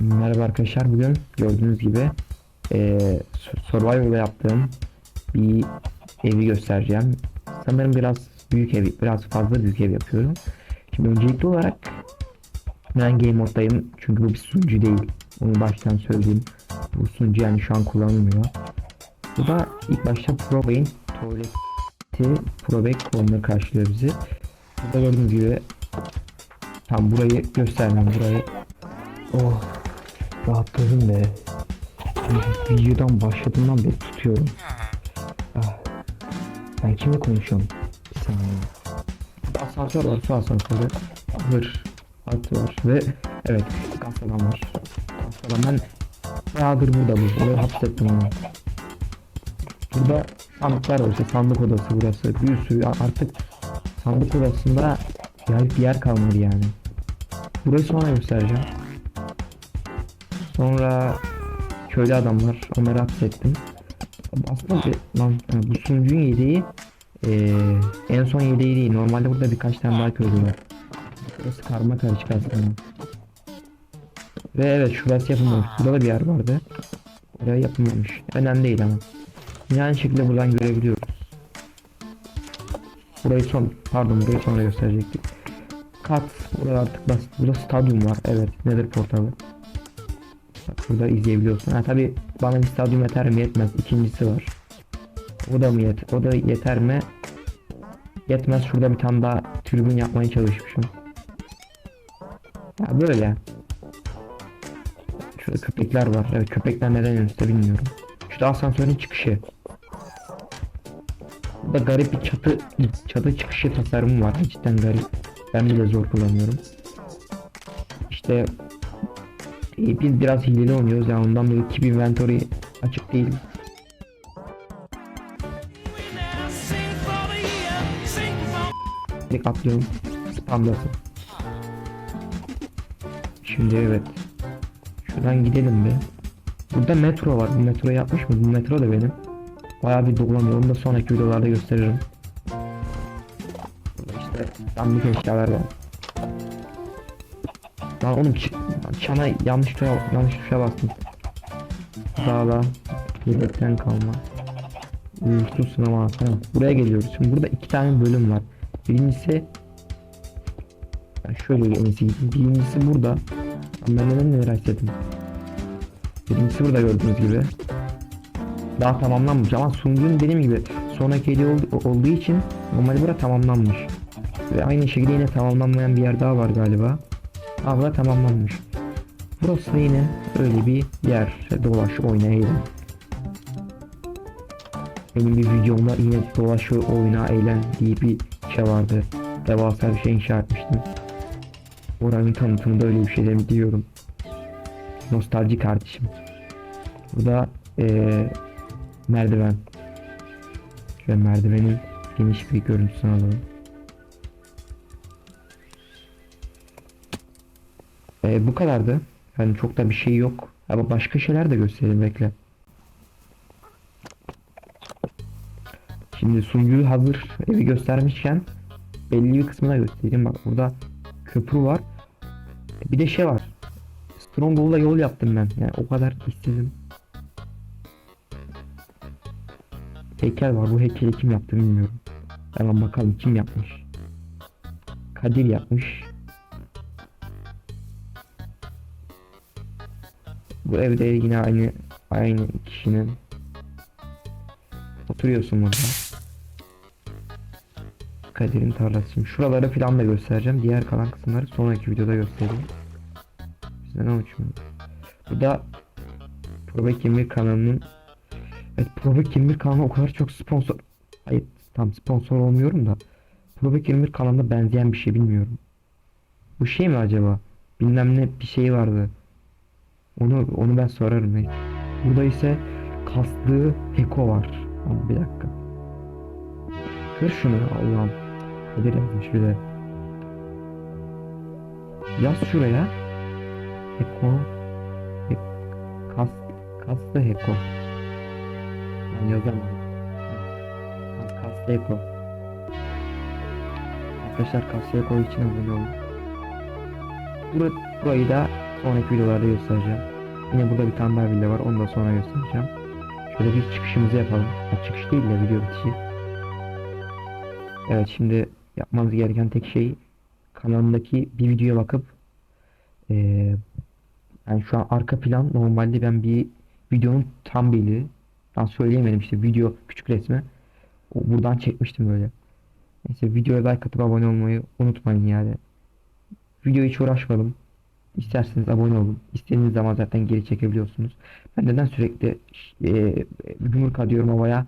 Merhaba arkadaşlar bugün gördüğünüz gibi eee Survival'da yaptığım bir evi göstereceğim. Sanırım biraz büyük ev, biraz fazla büyük ev yapıyorum. Şimdi öncelikli olarak ben game moddayım çünkü bu bir sunucu değil. Onu baştan söyleyeyim. Bu sunucu yani şu an kullanılmıyor. Bu da ilk başta Probay'in tuvaleti Probay konumunu karşılıyor bizi. Burada gördüğünüz gibi tam burayı göstermem burayı Oh rahatladım be. Videodan başladığımdan beri tutuyorum. Ah. Ben kimle konuşuyorum? Bir saniye. Asansör var su asansörü. Hır. At var ve evet gaz adam var. Gaz adam ben bayağıdır burada bu. Oraya hapsettim onu. Burada sandıklar var işte sandık odası burası. Bir sürü artık sandık odasında yer, bir yer kalmadı yani. Burayı sonra göstereceğim. Sonra köylü adamlar onları hapsettim. Aslında bir, lan, bu sunucunun yedeği eee, en son yedeği değil. Normalde burada birkaç tane daha köylü var. Burası karma karışık aslında. Ve evet şurası yapılmamış. Burada da bir yer vardı. Oraya yapılmamış. Önemli değil ama. Yine aynı şekilde buradan görebiliyoruz. Burayı son, pardon burayı sonra gösterecektik. Kat, burada artık basit. Burada stadyum var. Evet, nedir portalı? Burada izleyebiliyorsun. Ha tabi bana bir stadyum yeter mi yetmez. İkincisi var. O da mı yet? O da yeter mi? Yetmez. Şurada bir tane daha tribün yapmaya çalışmışım. Ya böyle. Şurada köpekler var. Evet köpekler neden önümüzde bilmiyorum. Şurada asansörün çıkışı. Burada garip bir çatı çatı çıkışı tasarımı var. Cidden garip. Ben bile zor kullanıyorum. İşte biz biraz hileli oynuyoruz yani ondan dolayı keep inventory açık değil. Direkt atlıyorum. Spamlasın. Şimdi evet. Şuradan gidelim bir. Burada metro var. Bu metro yapmış mı? Bu metro da benim. Bayağı bir dolanıyor. Onu da sonraki videolarda gösteririm. Burada işte sandık eşyalar var. Lan oğlum çana yanlış tuşa yanlış tuşa bastım. Dağla yedekten kalma. Uyuştu sınama tamam. Buraya geliyoruz. Şimdi burada iki tane bölüm var. Birincisi ben şöyle en iyisi. Birincisi burada. Ben neden neler hissettim. Birincisi burada gördüğünüz gibi. Daha tamamlanmış ama sunucunun dediğim gibi sonraki hediye ol- olduğu için normalde burada tamamlanmış. Ve aynı şekilde yine tamamlanmayan bir yer daha var galiba. Abla tamamlanmış. Burası da yine öyle bir yer. Dolaş oyna eğlen. Benim bir videomda yine dolaş oyna eğlen diye bir şey vardı. Devasa bir şey inşa etmiştim. Oranın tanıtımında öyle bir şeyler diyorum. Nostalji kardeşim. Burada eee merdiven. Ve merdivenin geniş bir görüntüsünü alalım. Ee, bu kadardı. Yani çok da bir şey yok. Ama başka şeyler de göstereyim bekle. Şimdi sunucuyu hazır evi göstermişken belli bir kısmına göstereyim. Bak burada köprü var. Bir de şey var. Stronghold'da yol yaptım ben. Yani o kadar işsizim. Heykel var. Bu heykeli kim yaptı bilmiyorum. Hemen bakalım kim yapmış. Kadir yapmış. Bu evde yine aynı aynı kişinin oturuyorsun burada. Kadir'in tarlası. Şimdi şuraları falan da göstereceğim. Diğer kalan kısımları sonraki videoda göstereyim. Bizden ne uçmuyor. Bu da Probek 21 kanalının Evet Probek 21 kanalı o kadar çok sponsor Hayır tam sponsor olmuyorum da Probek 21 kanalına benzeyen bir şey bilmiyorum. Bu şey mi acaba? Bilmem ne bir şey vardı. Onu onu ben sorarım. hey. Burada ise kastığı Heko var. Abi bir dakika. Kır şunu Allah'ım. Kadir yazmış bir de. Yaz şuraya. Heko. He, kas, kaslı Heko. Ben yazamam. Kas, kaslı Heko. Arkadaşlar kaslı Heko için abone olun. Bur burayı da sonraki videolarda göstereceğim. Yine burada bir tane daha var. Onu da sonra göstereceğim. Şöyle bir çıkışımızı yapalım. Ha, çıkış değil de video bitişi. Evet şimdi yapmanız gereken tek şey kanalımdaki bir videoya bakıp eee yani şu an arka plan normalde ben bir videonun tam beli ben söyleyemedim işte video küçük resmi buradan çekmiştim böyle. Neyse videoya like atıp abone olmayı unutmayın yani. Video hiç uğraşmadım. İsterseniz abone olun. İstediğiniz zaman zaten geri çekebiliyorsunuz. Ben neden sürekli e, yumruk atıyorum havaya